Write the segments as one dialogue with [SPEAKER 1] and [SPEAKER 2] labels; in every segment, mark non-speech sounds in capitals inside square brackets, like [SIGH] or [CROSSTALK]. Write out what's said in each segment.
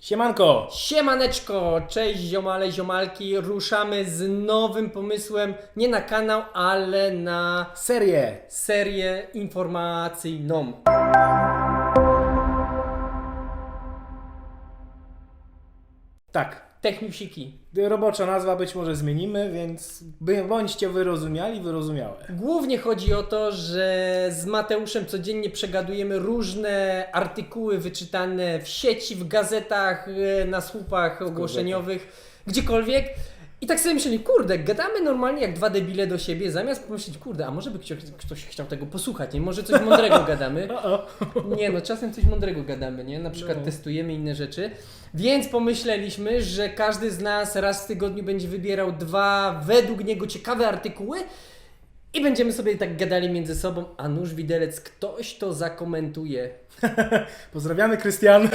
[SPEAKER 1] Siemanko!
[SPEAKER 2] Siemaneczko, cześć ziomale, ziomalki, ruszamy z nowym pomysłem, nie na kanał, ale na
[SPEAKER 1] Serię!
[SPEAKER 2] serię informacyjną.
[SPEAKER 1] Tak,
[SPEAKER 2] Techniusiki.
[SPEAKER 1] robocza nazwa być może zmienimy, więc bądźcie wyrozumiali, wyrozumiałe.
[SPEAKER 2] Głównie chodzi o to, że z Mateuszem codziennie przegadujemy różne artykuły wyczytane w sieci, w gazetach, e, na słupach ogłoszeniowych, gdziekolwiek. I tak sobie myśleli, kurde, gadamy normalnie jak dwa debile do siebie, zamiast pomyśleć, kurde, a może by ktoś, ktoś chciał tego posłuchać, nie? Może coś [LAUGHS] mądrego gadamy. Nie, no czasem coś mądrego gadamy, nie? Na przykład
[SPEAKER 1] No.
[SPEAKER 2] testujemy inne rzeczy. Więc pomyśleliśmy, że każdy z nas raz w tygodniu będzie wybierał dwa według niego ciekawe artykuły i będziemy sobie tak gadali między sobą, a nóż widelec, ktoś to zakomentuje. [LAUGHS]
[SPEAKER 1] Pozdrawiamy Krystian,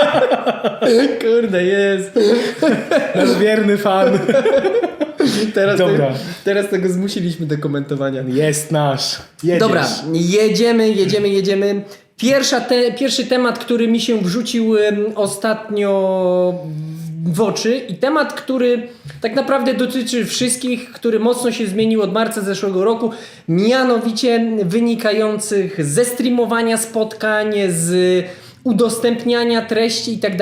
[SPEAKER 1] [LAUGHS]
[SPEAKER 2] Kurde, jest.
[SPEAKER 1] nasz wierny fan.
[SPEAKER 2] Teraz,
[SPEAKER 1] Dobra.
[SPEAKER 2] teraz tego zmusiliśmy do komentowania.
[SPEAKER 1] Jest nasz. Jedziesz.
[SPEAKER 2] Dobra, jedziemy, jedziemy, jedziemy. Pierwsza te, pierwszy temat, który mi się wrzucił ostatnio w oczy i temat, który tak naprawdę dotyczy wszystkich, który mocno się zmienił od marca zeszłego roku, mianowicie wynikających ze streamowania spotkań, z udostępniania treści i tak.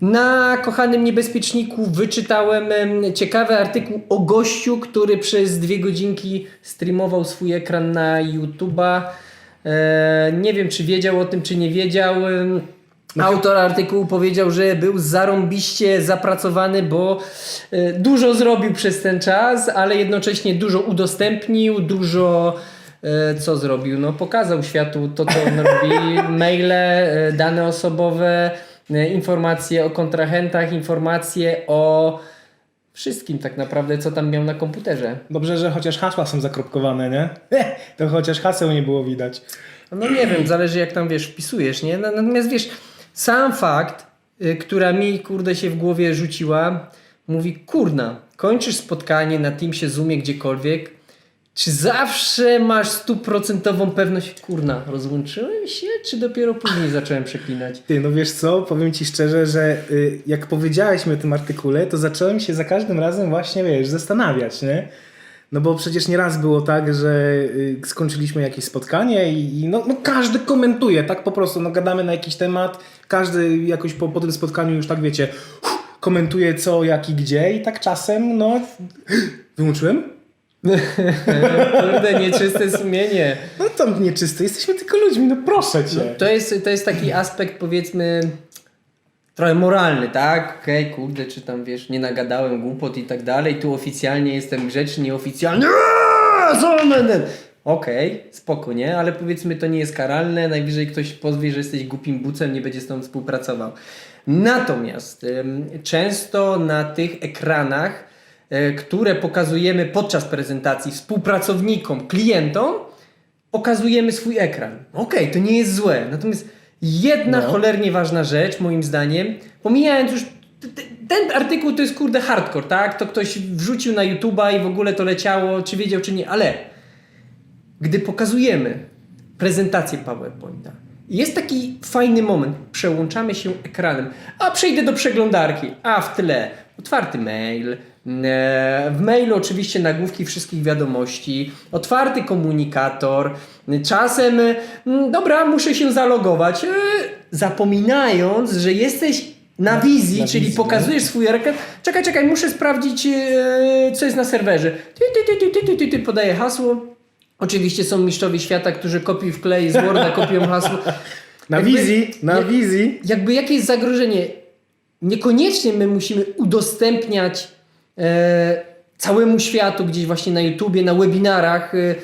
[SPEAKER 2] Na kochanym niebezpieczniku wyczytałem em, ciekawy artykuł o gościu, który przez dwie godzinki streamował swój ekran na YouTube'a. E, nie wiem, czy wiedział o tym, czy nie wiedział. Autor artykułu powiedział, że był zarąbiście zapracowany, bo e, dużo zrobił przez ten czas, ale jednocześnie dużo udostępnił, dużo e, co zrobił? No pokazał światu to, co on robi, [LAUGHS] maile, e, dane osobowe, informacje o kontrahentach, informacje o wszystkim tak naprawdę, co tam miał na komputerze.
[SPEAKER 1] Dobrze, że chociaż hasła są zakropkowane, nie? [LAUGHS] To chociaż haseł nie było widać.
[SPEAKER 2] No nie wiem, zależy jak tam wiesz, wpisujesz, nie? No, Natomiast wiesz, sam fakt, y, która mi kurde się w głowie rzuciła, mówi, kurna, kończysz spotkanie na Teamsie, Zoomie, gdziekolwiek, czy zawsze masz stuprocentową pewność, kurna, rozłączyłem się, czy dopiero później zacząłem przeklinać?
[SPEAKER 1] Ty, no wiesz co, powiem Ci szczerze, że y, jak powiedziałeś mi o tym artykule, to zacząłem się za każdym razem właśnie, wiesz, zastanawiać, nie? No bo przecież nieraz było tak, że y, skończyliśmy jakieś spotkanie i, i no, no każdy komentuje, tak po prostu, no gadamy na jakiś temat, każdy jakoś po, po tym spotkaniu już tak wiecie, komentuje co, jak i gdzie i tak czasem, no... [GASPS] Wyłączyłem? [LAUGHS]
[SPEAKER 2] Kurde, nieczyste sumienie.
[SPEAKER 1] No tam nieczysty, jesteśmy tylko ludźmi, no proszę Cię.
[SPEAKER 2] No, to, jest, to jest taki aspekt, powiedzmy, trochę moralny, tak? Okej, kurde, czy tam wiesz, nie nagadałem głupot i tak dalej. Tu oficjalnie jestem grzeczny, nieoficjalnie. Eee, Okej, spoko, nie? Ale powiedzmy, to nie jest karalne. Najwyżej ktoś pozwie, że jesteś głupim bucem, nie będzie z tobą współpracował. Natomiast często na tych ekranach, e, które pokazujemy podczas prezentacji współpracownikom, klientom, pokazujemy swój ekran. Okej, to nie jest złe. Natomiast jedna
[SPEAKER 1] No.
[SPEAKER 2] cholernie ważna rzecz, moim zdaniem, pomijając już. Ten artykuł to jest kurde hardcore, tak? To ktoś wrzucił na YouTube'a i w ogóle to leciało, czy wiedział, czy nie, ale gdy pokazujemy prezentację PowerPointa, jest taki fajny moment, przełączamy się ekranem, a przejdę do przeglądarki, a w tle otwarty mail, e, w mailu oczywiście nagłówki wszystkich wiadomości, otwarty komunikator, czasem, mm, dobra, muszę się zalogować, e, zapominając, że jesteś na wizji,
[SPEAKER 1] na
[SPEAKER 2] czyli
[SPEAKER 1] wizji,
[SPEAKER 2] pokazujesz swój ekran. Czekaj, czekaj, muszę sprawdzić, e, co jest na serwerze. Ty, ty, ty, ty, ty, ty, ty, ty, podaję hasło. Oczywiście są mistrzowie świata, którzy kopiuj w klej z Worda, kopiują hasło. [LAUGHS]
[SPEAKER 1] Na
[SPEAKER 2] Jakby-
[SPEAKER 1] wizji, na
[SPEAKER 2] jak-
[SPEAKER 1] wizji.
[SPEAKER 2] Jakby jakie jest zagrożenie? Niekoniecznie my musimy udostępniać e, całemu światu gdzieś właśnie na YouTubie, na webinarach e,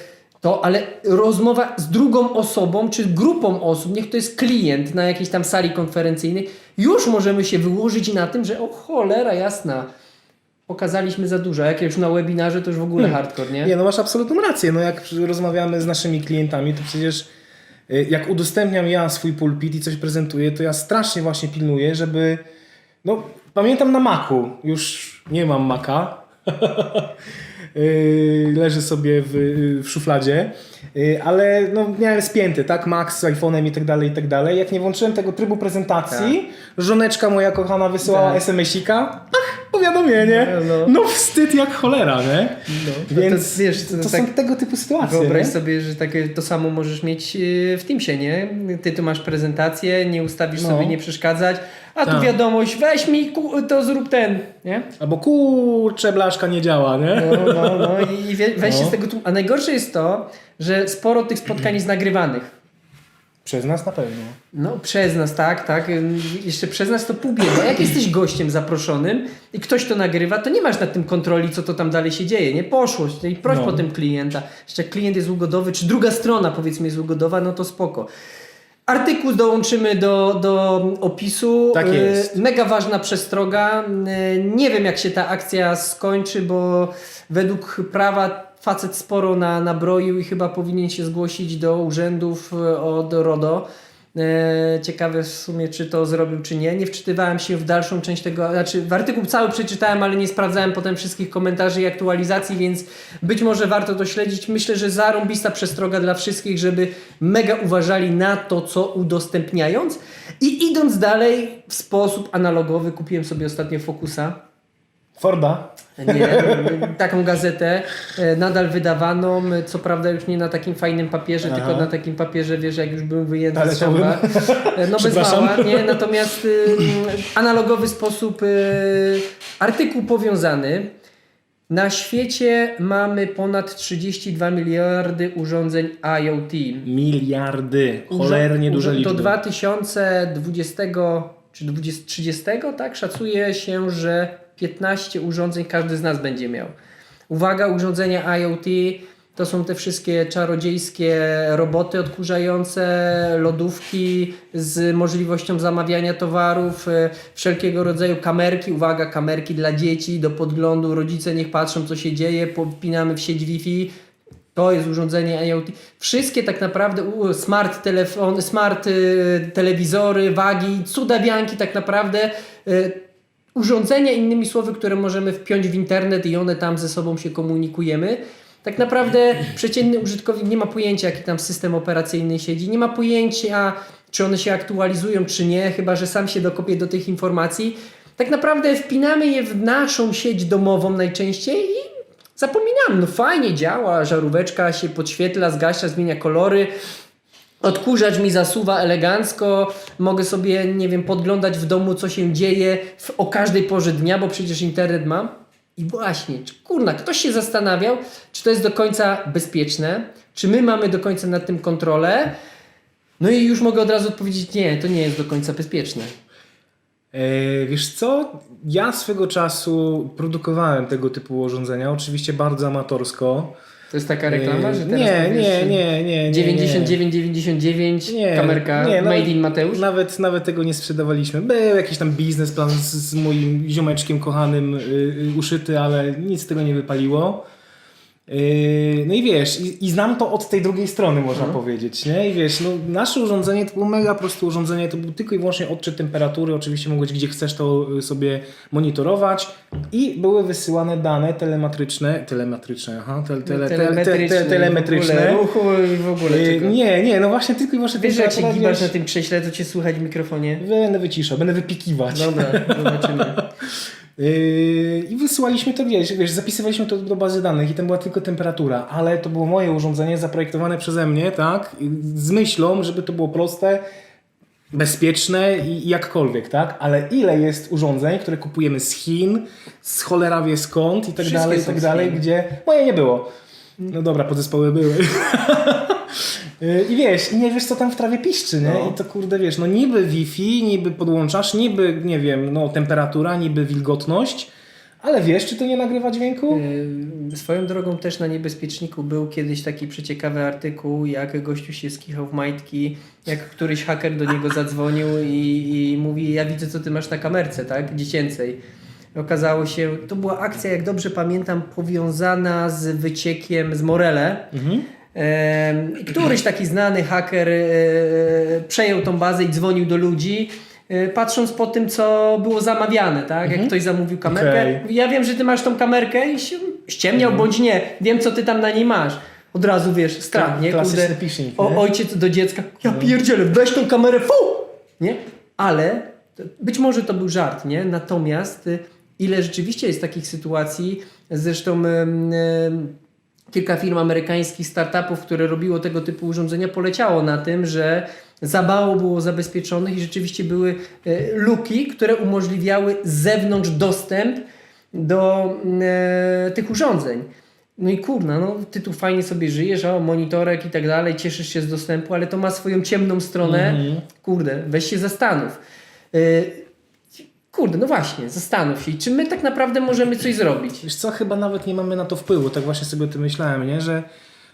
[SPEAKER 2] to, ale rozmowa z drugą osobą czy grupą osób, niech to jest klient na jakiejś tam sali konferencyjnej, już możemy się wyłożyć na tym, że o cholera jasna, pokazaliśmy za dużo, jak już na webinarze to już w ogóle hardcore, nie?
[SPEAKER 1] Nie, no masz absolutną rację. No jak rozmawiamy z naszymi klientami, to przecież y, jak udostępniam ja swój pulpit i coś prezentuję, to ja strasznie właśnie pilnuję, żeby... No, pamiętam na Macu, już nie mam Maca, [LAUGHS] Yy, leży sobie w, w szufladzie, Yy, ale no, miałem spięty, tak, Max z iPhone'em i tak dalej, i tak dalej. Jak nie włączyłem tego trybu prezentacji, żoneczka moja kochana wysyłała
[SPEAKER 2] Tak.
[SPEAKER 1] SMS-ika, ach, powiadomienie,
[SPEAKER 2] No, no.
[SPEAKER 1] no wstyd jak cholera, nie?
[SPEAKER 2] No,
[SPEAKER 1] Więc
[SPEAKER 2] to, wiesz, to,
[SPEAKER 1] to
[SPEAKER 2] tak,
[SPEAKER 1] są tego typu sytuacje,
[SPEAKER 2] Wyobraź
[SPEAKER 1] nie?
[SPEAKER 2] sobie, że takie to samo możesz mieć yy, w Teamsie, nie? Ty tu masz prezentację, nie ustawisz
[SPEAKER 1] No.
[SPEAKER 2] sobie nie przeszkadzać, a tu
[SPEAKER 1] Tak.
[SPEAKER 2] wiadomość, weź mi, to zrób ten, nie?
[SPEAKER 1] Albo kurczę, blaszka nie działa, nie?
[SPEAKER 2] No, no, no i weź się
[SPEAKER 1] No.
[SPEAKER 2] z tego tu. A najgorsze jest to, że sporo tych spotkań jest nagrywanych.
[SPEAKER 1] Przez nas na pewno.
[SPEAKER 2] No, przez nas, tak, tak. Jeszcze przez nas to pół biedy. Jak jesteś gościem zaproszonym i ktoś to nagrywa, to nie masz nad tym kontroli, co to tam dalej się dzieje, nie? Poszłość. I proś
[SPEAKER 1] No.
[SPEAKER 2] potem klienta. Jeszcze jak klient jest ugodowy, czy druga strona powiedzmy jest ugodowa, no to spoko. Artykuł dołączymy do, do opisu.
[SPEAKER 1] Tak
[SPEAKER 2] Y,
[SPEAKER 1] jest.
[SPEAKER 2] Mega ważna przestroga. Y, Nie wiem, jak się ta akcja skończy, bo według prawa facet sporo na, nabroił i chyba powinien się zgłosić do urzędów y, od RODO. E, Ciekawe w sumie, czy to zrobił, czy nie. Nie wczytywałem się w dalszą część tego, znaczy w artykuł cały przeczytałem, ale nie sprawdzałem potem wszystkich komentarzy i aktualizacji, więc być może warto to śledzić. Myślę, że zarąbista przestroga dla wszystkich, żeby mega uważali na to, co udostępniając. I idąc dalej, w sposób analogowy, kupiłem sobie ostatnio Focusa.
[SPEAKER 1] Forda.
[SPEAKER 2] Nie, [LAUGHS] taką gazetę, e, nadal wydawaną, co prawda już nie na takim fajnym papierze,
[SPEAKER 1] Aha.
[SPEAKER 2] tylko na takim papierze, wiesz, jak już byłem wyjęty
[SPEAKER 1] Ale
[SPEAKER 2] z szamba. E, No [LAUGHS] bez mała, nie? Natomiast y, analogowy sposób artykuł powiązany. Na świecie mamy ponad 32 miliardy urządzeń IoT.
[SPEAKER 1] Miliardy. Cholernie duże liczby.
[SPEAKER 2] Do 2020 czy 20, 30, tak? Szacuje się, że 15 urządzeń każdy z nas będzie miał. Uwaga, urządzenia IoT to są te wszystkie czarodziejskie roboty odkurzające, lodówki z możliwością zamawiania towarów, e, wszelkiego rodzaju kamerki. Uwaga, kamerki dla dzieci do podglądu. Rodzice niech patrzą, co się dzieje. Podpinamy w sieć Wi-Fi. To jest urządzenie IoT. Wszystkie tak naprawdę smart telefony, smart y, telewizory, wagi, cudawianki tak naprawdę y, urządzenia innymi słowy, które możemy wpiąć w internet i one tam ze sobą się komunikujemy. Tak naprawdę przeciętny użytkownik nie ma pojęcia, jaki tam system operacyjny siedzi, nie ma pojęcia, czy one się aktualizują, czy nie, chyba że sam się dokopie do tych informacji. Tak naprawdę wpinamy je w naszą sieć domową najczęściej i zapominamy. No fajnie działa, żaróweczka się podświetla, zgasia, zmienia kolory. Odkurzacz mi zasuwa elegancko, mogę sobie, nie wiem, podglądać w domu, co się dzieje w, o każdej porze dnia, bo przecież internet mam. I właśnie, kurna, ktoś się zastanawiał, czy to jest do końca bezpieczne, czy my mamy do końca nad tym kontrolę. No i już mogę od razu odpowiedzieć, nie, to nie jest do końca bezpieczne.
[SPEAKER 1] E, wiesz co? Ja swego czasu produkowałem tego typu urządzenia, oczywiście bardzo amatorsko.
[SPEAKER 2] To jest taka reklama,
[SPEAKER 1] E,
[SPEAKER 2] że teraz
[SPEAKER 1] nie,
[SPEAKER 2] powiesz,
[SPEAKER 1] nie, nie, nie, nie.
[SPEAKER 2] 99, 99,
[SPEAKER 1] Nie,
[SPEAKER 2] kamerka,
[SPEAKER 1] nie,
[SPEAKER 2] made in Mateusz.
[SPEAKER 1] Nawet, nawet tego nie sprzedawaliśmy. Był jakiś tam biznesplan z, z moim ziomeczkiem kochanym y, y, uszyty, ale nic z tego nie wypaliło. Yy, No i wiesz, i, i znam to od tej drugiej strony, można
[SPEAKER 2] Mhm.
[SPEAKER 1] powiedzieć, nie? I wiesz, no, nasze urządzenie to było mega proste urządzenie, to był tylko i wyłącznie odczyt temperatury, oczywiście mogłeś gdzie chcesz to y, sobie monitorować i były wysyłane dane telemetryczne, telemetryczne, aha, tele, tele, tele, tele, tele, telemetryczne.
[SPEAKER 2] W ogóle, ruchu i w ogóle
[SPEAKER 1] Yy,
[SPEAKER 2] czego.
[SPEAKER 1] Nie, nie, no właśnie tylko i wyłącznie
[SPEAKER 2] Wiesz, jak się gibasz
[SPEAKER 1] wiesz,
[SPEAKER 2] na tym krześle, to cię słychać w mikrofonie.
[SPEAKER 1] Będę wyciszał, będę wypikiwać.
[SPEAKER 2] Dobra, zobaczymy. [LAUGHS]
[SPEAKER 1] Yy, I wysyłaliśmy to, wiesz, wiesz, zapisywaliśmy to do bazy danych i tam była tylko temperatura, ale to było moje urządzenie zaprojektowane przeze mnie, tak? Z myślą, żeby to było proste, bezpieczne i jakkolwiek, tak? Ale ile jest urządzeń, które kupujemy z Chin, z cholera wie skąd i tak
[SPEAKER 2] Wszystkie
[SPEAKER 1] dalej, i tak dalej, gdzie moje nie było. No dobra, podzespoły były. [LAUGHS] Yy, I wiesz, i nie wiesz co tam w trawie piszczy, nie?
[SPEAKER 2] No.
[SPEAKER 1] I to kurde wiesz, no niby Wi-Fi, niby podłączasz, niby, nie wiem, no temperatura, niby wilgotność, ale wiesz, czy to nie nagrywa dźwięku?
[SPEAKER 2] Yy, Swoją drogą też na niebezpieczniku był kiedyś taki przeciekawy artykuł, jak gościu się skichał w majtki, jak któryś haker do niego zadzwonił i, i mówi, ja widzę co ty masz na kamerce, tak, dziecięcej. Okazało się, to była akcja, jak dobrze pamiętam, powiązana z wyciekiem z Morele.
[SPEAKER 1] Mhm.
[SPEAKER 2] Któryś taki znany haker e, przejął tą bazę i dzwonił do ludzi, e, patrząc po tym, co było zamawiane, tak? Jak ktoś zamówił kamerkę.
[SPEAKER 1] Okej.
[SPEAKER 2] Ja wiem, że ty masz tą kamerkę i się, ściemniał bądź nie, wiem co ty tam na niej masz. Od razu wiesz, strach, nie?
[SPEAKER 1] klasyczny
[SPEAKER 2] o,
[SPEAKER 1] nie? No.
[SPEAKER 2] ojciec do dziecka, ja pierdzielę, weź tą kamerę, fu! Nie? Ale być może to był żart, nie? Natomiast y, ile rzeczywiście jest takich sytuacji, zresztą em, kilka firm amerykańskich, startupów, które robiło tego typu urządzenia, poleciało na tym, że za mało było zabezpieczonych i rzeczywiście były e, luki, które umożliwiały z zewnątrz dostęp do e, tych urządzeń. No i kurna, no ty tu fajnie sobie żyjesz, o monitorek i tak dalej, cieszysz się z dostępu, ale to ma swoją ciemną stronę.
[SPEAKER 1] Mhm.
[SPEAKER 2] Kurde, weź się zastanów. Y, Kurde, no właśnie, zastanów się. Czy my tak naprawdę możemy coś zrobić?
[SPEAKER 1] Wiesz co, chyba nawet nie mamy na to wpływu, tak właśnie sobie o tym myślałem, nie? Że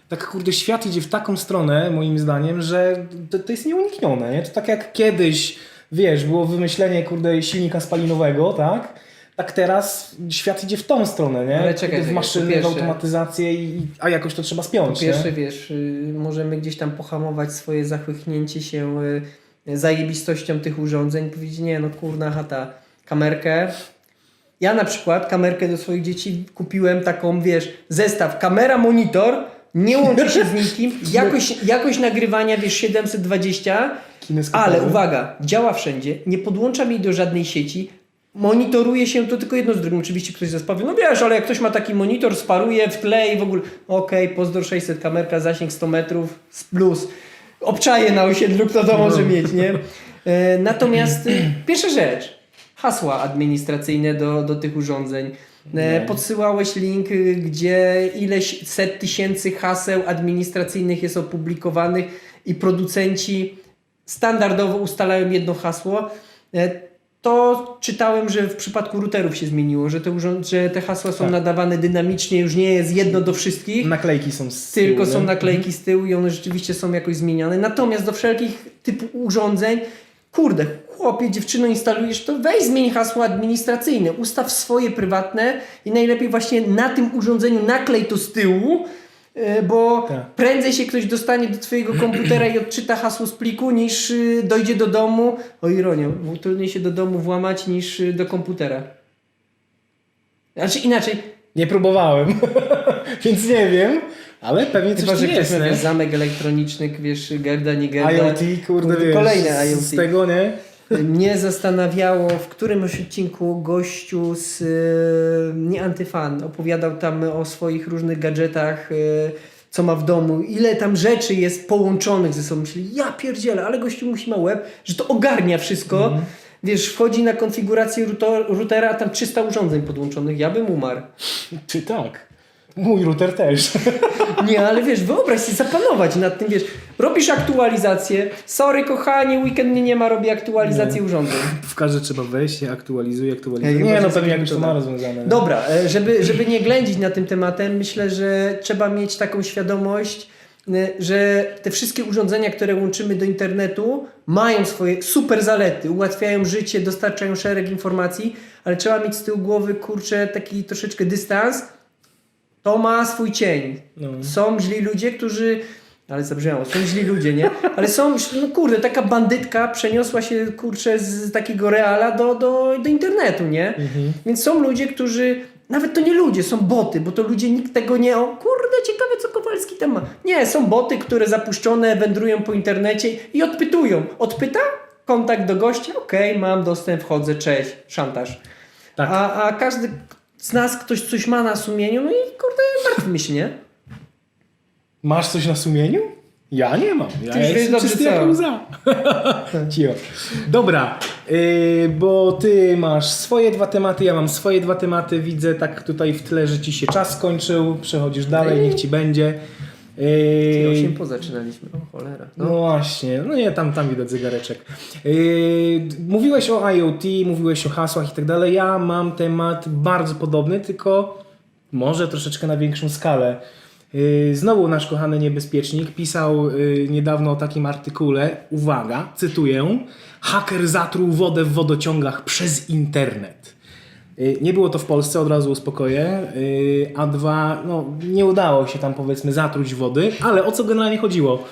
[SPEAKER 1] tak kurde świat idzie w taką stronę, moim zdaniem, że to, to jest nieuniknione, nie? To tak jak kiedyś, wiesz, było wymyślenie kurde silnika spalinowego, tak? Tak teraz świat idzie w tą stronę, nie?
[SPEAKER 2] Ale czekaj,
[SPEAKER 1] w maszyny,
[SPEAKER 2] pierwsze-
[SPEAKER 1] w automatyzację, i, a jakoś to trzeba spiąć,
[SPEAKER 2] Po pierwsze,
[SPEAKER 1] nie?
[SPEAKER 2] wiesz, y, możemy gdzieś tam pohamować swoje zachwychnięcie się y, zajebistością tych urządzeń. Powiedzieć, nie no kurna chata, kamerkę. Ja na przykład kamerkę do swoich dzieci kupiłem taką, wiesz, zestaw. Kamera, monitor, nie łączy się z nikim, [LAUGHS] jakość, jakość nagrywania, wiesz, 720,
[SPEAKER 1] Kineskopowy.
[SPEAKER 2] ale uwaga, działa wszędzie, nie podłączam jej do żadnej sieci, monitoruje się to tylko jedno z drugim. Oczywiście ktoś zaraz powie, no wiesz, ale jak ktoś ma taki monitor, sparuje w tle i w ogóle, okej, Pozdor 600, kamerka, zasięg 100 metrów, plus, obczaje na osiedlu, kto to może mieć, nie? E, Natomiast [CLEARS THROAT] pierwsza rzecz, hasła administracyjne do, do tych urządzeń. E,
[SPEAKER 1] Nie.
[SPEAKER 2] Podsyłałeś link, y, gdzie ileś set tysięcy haseł administracyjnych jest opublikowanych i producenci standardowo ustalają jedno hasło. E, To czytałem, że w przypadku routerów się zmieniło, że te, urząd- że te hasła są
[SPEAKER 1] Tak.
[SPEAKER 2] nadawane dynamicznie, już nie jest jedno do wszystkich.
[SPEAKER 1] Naklejki są z
[SPEAKER 2] Tylko
[SPEAKER 1] tyłu,
[SPEAKER 2] są
[SPEAKER 1] nie?
[SPEAKER 2] naklejki z tyłu i one rzeczywiście są jakoś zmieniane. Natomiast do wszelkich typu urządzeń, kurde, chłopie, dziewczyno instalujesz, to weź zmień hasło administracyjne, ustaw swoje prywatne i najlepiej właśnie na tym urządzeniu naklej to z tyłu, yy, bo
[SPEAKER 1] Tak.
[SPEAKER 2] prędzej się ktoś dostanie do twojego komputera i odczyta hasło z pliku, niż yy, dojdzie do domu. O ironio, trudniej się do domu włamać niż yy, do komputera. Znaczy inaczej,
[SPEAKER 1] Nie próbowałem, [LAUGHS] więc nie wiem, ale pewnie coś
[SPEAKER 2] Chyba,
[SPEAKER 1] tu
[SPEAKER 2] że
[SPEAKER 1] jest, nie?
[SPEAKER 2] zamek elektroniczny, wiesz, Gerda, nie Gerda.
[SPEAKER 1] IoT, kurde, wiesz,
[SPEAKER 2] Kolejne IoT.
[SPEAKER 1] z tego, nie?
[SPEAKER 2] Mnie zastanawiało, w którymś odcinku gościu z e, nie antyfan opowiadał tam o swoich różnych gadżetach, e, co ma w domu, ile tam rzeczy jest połączonych ze sobą. Myśli, ja pierdzielę, ale gościu musi ma łeb, że to ogarnia wszystko.
[SPEAKER 1] Mhm.
[SPEAKER 2] Wiesz, wchodzi na konfigurację router, routera, a tam 300 urządzeń podłączonych. Ja bym umarł.
[SPEAKER 1] Czy tak? Mój router też. [LAUGHS]
[SPEAKER 2] Nie, ale wiesz, wyobraź sobie, zapanować nad tym, wiesz, robisz aktualizację, sorry kochanie, weekend mnie nie ma, robię aktualizację urządzeń.
[SPEAKER 1] W każdy trzeba wejść, się aktualizuje, aktualizuje. Nie,
[SPEAKER 2] chyba
[SPEAKER 1] no pewnie jakoś to ma
[SPEAKER 2] dodam.
[SPEAKER 1] rozwiązane. nie?
[SPEAKER 2] Dobra, e, żeby, żeby nie ględzić nad tym tematem, myślę, że trzeba mieć taką świadomość, e, że te wszystkie urządzenia, które łączymy do internetu, mają swoje super zalety, ułatwiają życie, dostarczają szereg informacji, ale trzeba mieć z tyłu głowy, kurczę, taki troszeczkę dystans. To ma swój cień.
[SPEAKER 1] No.
[SPEAKER 2] Są źli ludzie, którzy. Ale zabrzmiało, są źli ludzie, nie? Ale są, no kurde, taka bandytka przeniosła się, kurczę, z takiego reala do, do, do internetu, nie?
[SPEAKER 1] Mhm.
[SPEAKER 2] Więc są ludzie, którzy, nawet to nie ludzie, są boty, bo to ludzie nikt tego nie, o kurde, ciekawe co Kowalski tam ma. Nie, są boty, które zapuszczone wędrują po internecie i odpytują. Odpyta? Kontakt do gościa? Okej, mam dostęp, wchodzę, cześć, szantaż.
[SPEAKER 1] Tak.
[SPEAKER 2] A, a każdy z nas, ktoś coś ma na sumieniu, no i kurde, martwmy się, nie?
[SPEAKER 1] Masz coś na sumieniu? Ja nie mam. Ja
[SPEAKER 2] Ty już wiesz
[SPEAKER 1] jestem
[SPEAKER 2] dobrze
[SPEAKER 1] czysty
[SPEAKER 2] co.
[SPEAKER 1] jak łza. [LAUGHS] Cio. Dobra, yy, bo ty masz swoje dwa tematy, ja mam swoje dwa tematy. Widzę tak tutaj w tle, że ci się czas skończył. Przechodzisz dalej, niech ci będzie. Yy,
[SPEAKER 2] 8 po zaczynaliśmy, o cholera.
[SPEAKER 1] No
[SPEAKER 2] No.
[SPEAKER 1] właśnie, no nie, tam, tam widać zegareczek. Yy, mówiłeś o IoT, mówiłeś o hasłach i tak dalej. Ja mam temat bardzo podobny, tylko może troszeczkę na większą skalę. Yy, znowu nasz kochany niebezpiecznik pisał yy, niedawno o takim artykule, uwaga, cytuję, haker zatruł wodę w wodociągach przez internet. Y, Nie było to w Polsce, od razu uspokoję. Y, A dwa, no nie udało się tam powiedzmy zatruć wody, ale o co generalnie chodziło?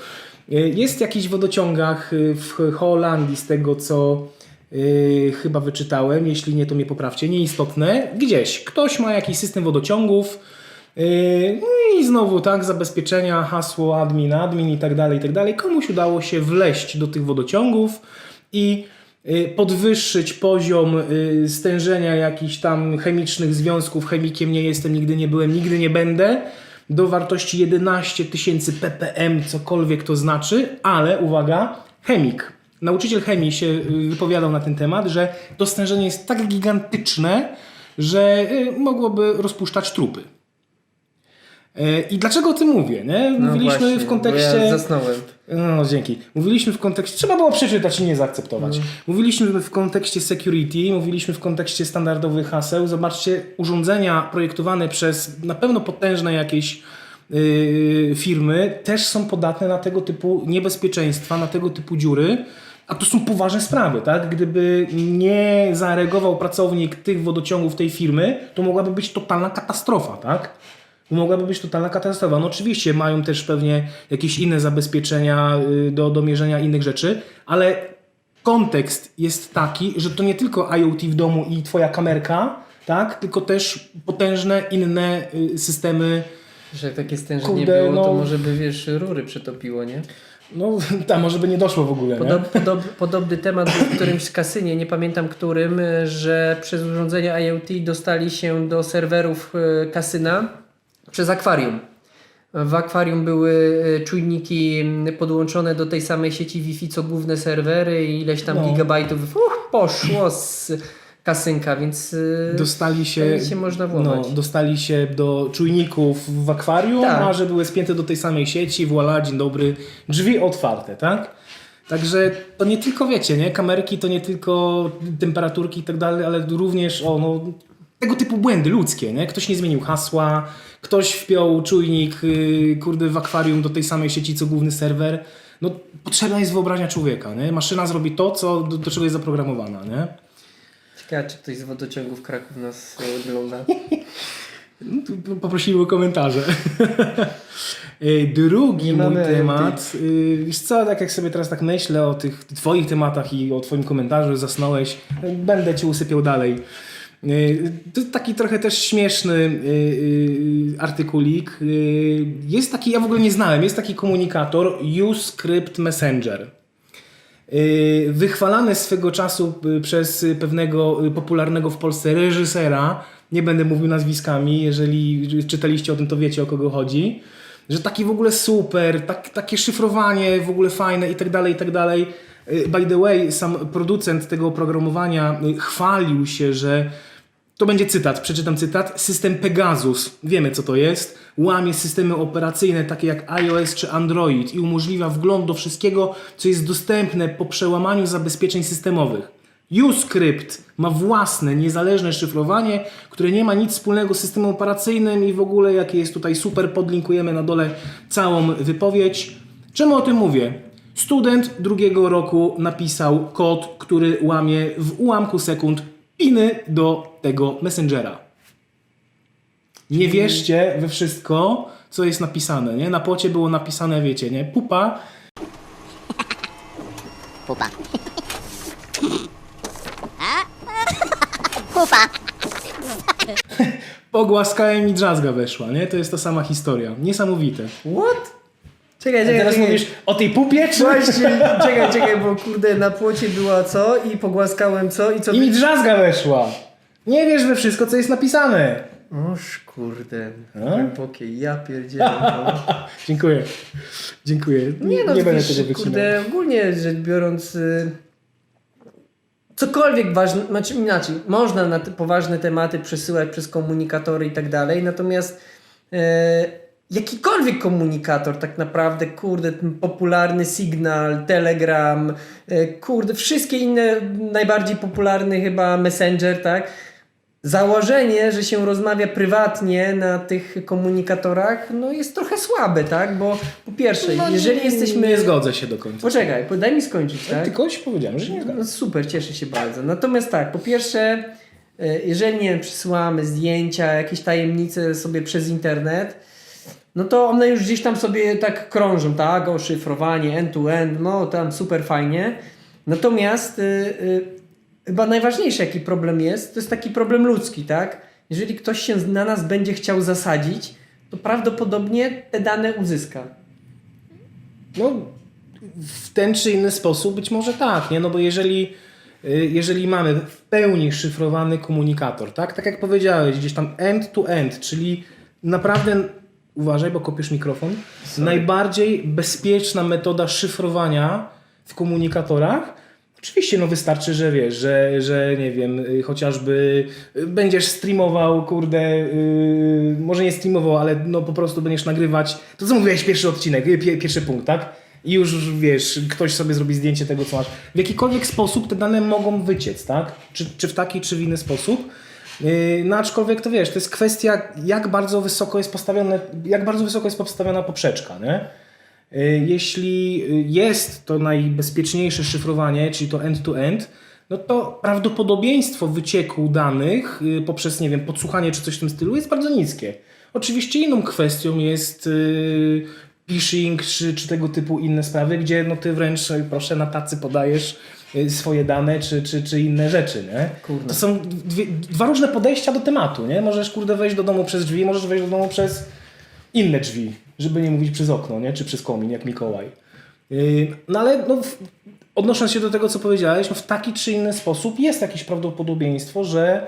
[SPEAKER 1] Y, Jest w jakichś wodociągach w Holandii, z tego co chyba wyczytałem, jeśli nie to mnie poprawcie, nieistotne, gdzieś ktoś ma jakiś system wodociągów, No i znowu, tak, zabezpieczenia, hasło admin, admin i tak dalej, i tak dalej. Komuś udało się wleść do tych wodociągów i podwyższyć poziom yy, stężenia jakichś tam chemicznych związków. Chemikiem nie jestem, nigdy nie byłem, nigdy nie będę. Do wartości 11 tysięcy ppm, cokolwiek to znaczy, ale uwaga, chemik. Nauczyciel chemii się yy, wypowiadał na ten temat, że to stężenie jest tak gigantyczne, że mogłoby rozpuszczać trupy. E, I dlaczego o tym mówię? Nie?
[SPEAKER 2] No
[SPEAKER 1] Mówiliśmy
[SPEAKER 2] właśnie,
[SPEAKER 1] w kontekście.
[SPEAKER 2] ja zasnąłem.
[SPEAKER 1] No, dzięki. Mówiliśmy w kontekście. Trzeba było przeczytać i nie zaakceptować. Mówiliśmy w kontekście security, mówiliśmy w kontekście standardowych haseł. Zobaczcie, urządzenia projektowane przez na pewno potężne jakieś yy, firmy też są podatne na tego typu niebezpieczeństwa, na tego typu dziury. A to są poważne sprawy, tak? Gdyby nie zareagował pracownik tych wodociągów tej firmy, to mogłaby być totalna katastrofa, tak? Mogłaby być totalna katastrofa. No oczywiście mają też pewnie jakieś inne zabezpieczenia y, do, do mierzenia innych rzeczy, ale kontekst jest taki, że to nie tylko IoT w domu i twoja kamerka, tak? Tylko też potężne inne y, systemy.
[SPEAKER 2] Że jak takie stężenie
[SPEAKER 1] Kurde,
[SPEAKER 2] było, to
[SPEAKER 1] no.
[SPEAKER 2] może by wiesz, rury przetopiło, nie?
[SPEAKER 1] No, [LAUGHS] tam może by nie doszło w ogóle, nie?
[SPEAKER 2] Podob, podob, podobny temat był w którymś kasynie, nie pamiętam którym, e, że przez urządzenia IoT dostali się do serwerów kasyna przez akwarium. W akwarium były e, czujniki podłączone do tej samej sieci Wi-Fi co główne serwery i ileś tam
[SPEAKER 1] No.
[SPEAKER 2] gigabajtów poszło z kasynka, więc e,
[SPEAKER 1] Dostali się,
[SPEAKER 2] się można włamać.
[SPEAKER 1] no, dostali się do czujników w akwarium,
[SPEAKER 2] Tak.
[SPEAKER 1] a że były spięte do tej samej sieci, voilà, dzień dobry, drzwi otwarte, tak? Także to nie tylko wiecie, nie? Kamerki to nie tylko temperaturki i tak dalej, ale również o, no, tego typu błędy ludzkie, nie? Ktoś nie zmienił hasła, ktoś wpiął czujnik yy, kurde w akwarium do tej samej sieci co główny serwer. No, potrzebna jest wyobraźnia człowieka, nie? Maszyna zrobi to, co, do, do czego jest zaprogramowana, nie?
[SPEAKER 2] ciekawe czy ktoś z wodociągów Kraków nas e, ogląda. [LAUGHS]
[SPEAKER 1] No, tu poprosili o komentarze. [LAUGHS] E, Drugi mój temat. y, Wiesz co, tak jak sobie teraz tak myślę o tych twoich tematach i o twoim komentarzu zasnąłeś, będę cię usypiał dalej. Y, To taki trochę też śmieszny y, y, artykulik. Jest taki, ja w ogóle nie znałem, jest taki komunikator UScript Messenger. Wychwalany swego czasu przez pewnego popularnego w Polsce reżysera, nie będę mówił nazwiskami, jeżeli czytaliście o tym, to wiecie o kogo chodzi, że taki w ogóle super, tak, takie szyfrowanie w ogóle fajne i tak dalej, i tak dalej. By the way, sam producent tego oprogramowania chwalił się, że to będzie cytat, przeczytam cytat. System Pegasus, wiemy co to jest, łamie systemy operacyjne takie jak iOS czy Android i umożliwia wgląd do wszystkiego, co jest dostępne po przełamaniu zabezpieczeń systemowych. UScript ma własne, niezależne szyfrowanie, które nie ma nic wspólnego z systemem operacyjnym i w ogóle jakie jest tutaj super, podlinkujemy na dole całą wypowiedź. Czemu o tym mówię? Student drugiego roku napisał kod, który łamie w ułamku sekund piny do tego messengera. Nie wierzcie we wszystko, co jest napisane, nie? Na płocie było napisane, wiecie, nie? Pupa,
[SPEAKER 3] Pupa. Pupa. [LAUGHS]
[SPEAKER 1] pogłaskałem i drzazga weszła, nie? To jest ta sama historia. Niesamowite.
[SPEAKER 2] What? Czekaj, czekaj,
[SPEAKER 1] teraz
[SPEAKER 2] czekaj.
[SPEAKER 1] mówisz o tej pupie, czy...
[SPEAKER 2] Właśnie, czekaj, czekaj, bo kurde na płocie była co i pogłaskałem co i co...
[SPEAKER 1] I mi drzazga weszła. Nie wiesz we wszystko, co jest napisane.
[SPEAKER 2] Oż kurde, głębokie, ja pierdzielę. No. [LAUGHS]
[SPEAKER 1] Dziękuję. Dziękuję.
[SPEAKER 2] Nie no,
[SPEAKER 1] będę
[SPEAKER 2] wiesz,
[SPEAKER 1] tego wycinał.
[SPEAKER 2] kurde, ogólnie rzecz biorąc, y, cokolwiek ważne, znaczy inaczej, można na te poważne tematy przesyłać przez komunikatory i tak dalej, natomiast e, jakikolwiek komunikator tak naprawdę, kurde, ten popularny Signal, Telegram, e, kurde, wszystkie inne najbardziej popularny chyba Messenger, tak? Założenie, że się rozmawia prywatnie na tych komunikatorach, no jest trochę słabe, tak? Bo po pierwsze,
[SPEAKER 1] No,
[SPEAKER 2] jeżeli
[SPEAKER 1] nie,
[SPEAKER 2] jesteśmy...
[SPEAKER 1] Nie zgodzę się do końca.
[SPEAKER 2] Poczekaj, po- daj mi skończyć, tak?
[SPEAKER 1] Tylko ci powiedziałem, że nie zgadzam.
[SPEAKER 2] No super, cieszę się bardzo. Natomiast tak, po pierwsze, e, jeżeli nie wiem, zdjęcia, jakieś tajemnice sobie przez internet, no to one już gdzieś tam sobie tak krążą, tak? O szyfrowanie, end-to-end, no tam super fajnie. Natomiast y, y, chyba najważniejszy jaki problem jest, to jest taki problem ludzki, tak? Jeżeli ktoś się na nas będzie chciał zasadzić, to prawdopodobnie te dane uzyska.
[SPEAKER 1] No, w ten czy inny sposób być może tak, nie? No bo jeżeli, y, jeżeli mamy w pełni szyfrowany komunikator, tak? Tak jak powiedziałeś, gdzieś tam end to end, czyli naprawdę, uważaj, bo kopiesz mikrofon, najbardziej bezpieczna metoda szyfrowania w komunikatorach Oczywiście, no wystarczy, że wiesz, że, że nie wiem, y, chociażby y, będziesz streamował, kurde, y, może nie streamował, ale no po prostu będziesz nagrywać, to co mówiłeś, pierwszy odcinek, y, pie, pierwszy punkt, tak? I już wiesz, ktoś sobie zrobi zdjęcie tego, co masz. W jakikolwiek sposób te dane mogą wyciec, tak? Czy, czy w taki, czy w inny sposób. Yy, No aczkolwiek to wiesz, to jest kwestia, jak bardzo wysoko jest postawione, jak bardzo wysoko jest postawiona poprzeczka, nie? Yy, Jeśli jest to najbezpieczniejsze szyfrowanie, czyli to end-to-end, no to prawdopodobieństwo wycieku danych yy, poprzez, nie wiem, podsłuchanie czy coś w tym stylu jest bardzo niskie. Oczywiście inną kwestią jest phishing czy, czy tego typu inne sprawy, gdzie no ty wręcz, proszę, na tacy podajesz swoje dane czy, czy, czy inne rzeczy, nie?
[SPEAKER 2] Kurde.
[SPEAKER 1] To są dwie, dwa różne podejścia do tematu, nie? Możesz, kurde, wejść do domu przez drzwi, możesz wejść do domu przez inne drzwi, żeby nie mówić przez okno, nie? Czy przez komin, jak Mikołaj. Yy, No ale no, odnosząc się do tego, co powiedziałeś, no w taki czy inny sposób jest jakieś prawdopodobieństwo, że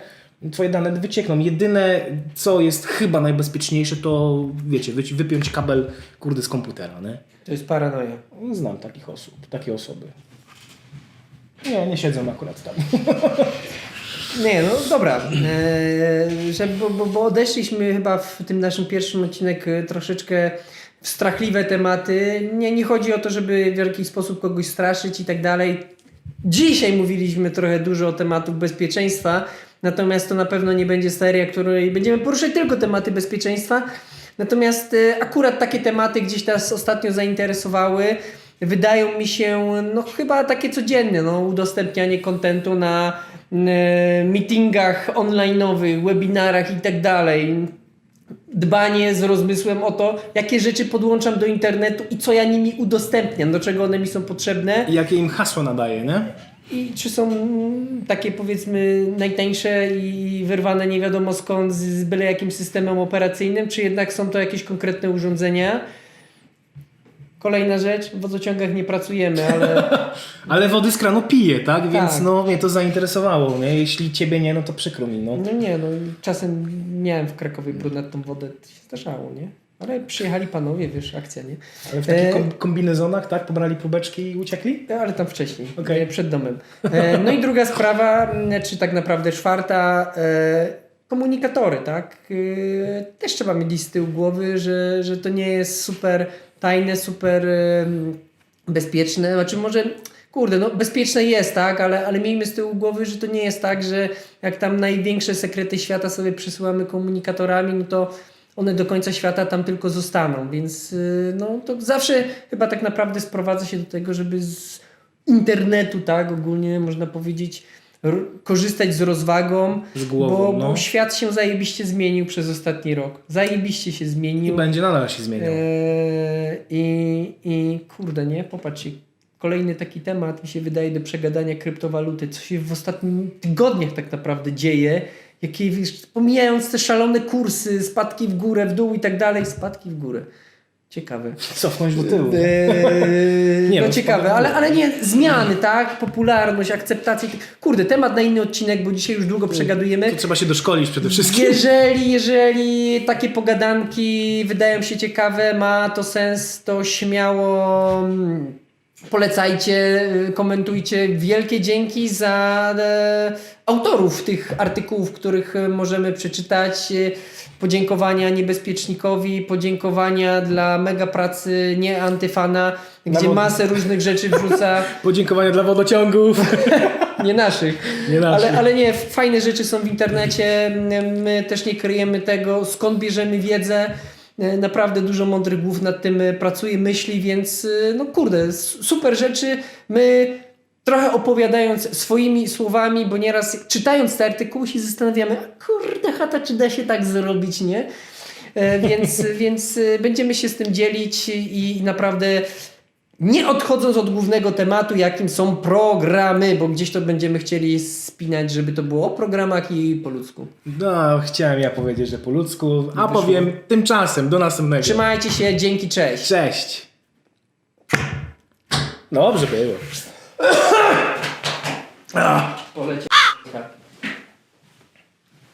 [SPEAKER 1] twoje dane wyciekną. Jedyne, co jest chyba najbezpieczniejsze, to wiecie, wypiąć kabel, kurde, z komputera, nie?
[SPEAKER 2] To jest paranoja.
[SPEAKER 1] Znam takich osób, takie osoby. Nie, nie siedzą akurat tam. [LAUGHS]
[SPEAKER 2] Nie, no dobra. Eee, że, bo, bo, bo odeszliśmy chyba w tym naszym pierwszym odcinek e, troszeczkę w strachliwe tematy. Nie, nie chodzi o to, żeby w jakiś sposób kogoś straszyć i tak dalej. Dzisiaj mówiliśmy trochę dużo o tematów bezpieczeństwa, natomiast to na pewno nie będzie seria, której będziemy poruszać tylko tematy bezpieczeństwa. Natomiast e, akurat takie tematy gdzieś nas ostatnio zainteresowały. Wydają mi się, no chyba takie codzienne, no, udostępnianie kontentu na e, meetingach online'owych, webinarach i tak dalej. Dbanie z rozmysłem o to, jakie rzeczy podłączam do internetu i co ja nimi udostępniam, do czego one mi są potrzebne.
[SPEAKER 1] I jakie im hasło nadaje, nie?
[SPEAKER 2] I czy są mm, takie powiedzmy najtańsze i wyrwane nie wiadomo skąd z, z byle jakim systemem operacyjnym, czy jednak są to jakieś konkretne urządzenia. Kolejna rzecz, w wodociągach nie pracujemy, ale [LAUGHS]
[SPEAKER 1] Ale wody z kranu pije, tak? Więc
[SPEAKER 2] Tak.
[SPEAKER 1] no mnie to zainteresowało, nie? Jeśli ciebie nie, no to przykro mi, no.
[SPEAKER 2] no nie, no czasem miałem w Krakowie brudnatą wodę, to się zdarzało, nie? Ale przyjechali panowie, wiesz, akcja, nie?
[SPEAKER 1] Ale w takich
[SPEAKER 2] E,
[SPEAKER 1] kom- kombinezonach, tak? Pobrali próbeczki i uciekli?
[SPEAKER 2] No, Ale tam wcześniej, e, przed domem. E, No i druga sprawa, m, czy tak naprawdę czwarta, komunikatory, tak? Też trzeba mieć z tyłu głowy, że, że to nie jest super tajne, super bezpieczne. Znaczy może, kurde, no bezpieczne jest, tak? Ale, ale miejmy z tyłu głowy, że to nie jest tak, że jak tam największe sekrety świata sobie przysyłamy komunikatorami, no to one do końca świata tam tylko zostaną, więc y, no to zawsze chyba tak naprawdę sprowadza się do tego, żeby z internetu, tak, ogólnie można powiedzieć, korzystać z rozwagą,
[SPEAKER 1] Z głową,
[SPEAKER 2] bo,
[SPEAKER 1] no.
[SPEAKER 2] bo świat się zajebiście zmienił przez ostatni rok. Zajebiście się
[SPEAKER 1] I
[SPEAKER 2] zmienił.
[SPEAKER 1] będzie nadal się zmieniał.
[SPEAKER 2] Eee, I, I kurde, nie? Popatrzcie. Kolejny taki temat mi się wydaje do przegadania kryptowaluty. Co się w ostatnich tygodniach tak naprawdę dzieje. Jakie, pomijając te szalone kursy, spadki w górę, w dół i tak dalej, spadki w górę. Ciekawe.
[SPEAKER 1] Cofnąć do tyłu.
[SPEAKER 2] Eee, [LAUGHS]
[SPEAKER 1] Nie,
[SPEAKER 2] no
[SPEAKER 1] no,
[SPEAKER 2] ciekawe, ale, ale nie, zmiany, tak? Popularność, akceptacja. Kurde, temat na inny odcinek, bo dzisiaj już długo przegadujemy.
[SPEAKER 1] To trzeba się doszkolić przede wszystkim.
[SPEAKER 2] Jeżeli, jeżeli takie pogadanki wydają się ciekawe, ma to sens, to śmiało mm, polecajcie, y, komentujcie. Wielkie dzięki za e, autorów tych artykułów, których e, możemy przeczytać. Podziękowania niebezpiecznikowi, podziękowania dla mega pracy nie antyfana, gdzie masę różnych rzeczy wrzuca. [LAUGHS]
[SPEAKER 1] Podziękowania dla wodociągów. [LAUGHS]
[SPEAKER 2] Nie naszych.
[SPEAKER 1] Nie naszych.
[SPEAKER 2] Ale, ale nie, fajne rzeczy są w internecie. My też nie kryjemy tego, skąd bierzemy wiedzę. Naprawdę dużo mądrych głów nad tym pracuje, myśli, więc no kurde, super rzeczy. My trochę opowiadając swoimi słowami, bo nieraz czytając te artykuły się zastanawiamy, "A kurde chata, czy da się tak zrobić, nie? E, Więc, [LAUGHS] więc e, będziemy się z tym dzielić i, i naprawdę Nie odchodząc od głównego tematu, jakim są programy, bo gdzieś to będziemy chcieli spinać, żeby to było o programach i po ludzku.
[SPEAKER 1] No, chciałem ja powiedzieć, że po ludzku, a
[SPEAKER 2] wyszło.
[SPEAKER 1] powiem tymczasem, do następnego.
[SPEAKER 2] Trzymajcie się, dzięki, cześć.
[SPEAKER 1] Cześć. Dobrze było. [COUGHS]
[SPEAKER 2] Polecie.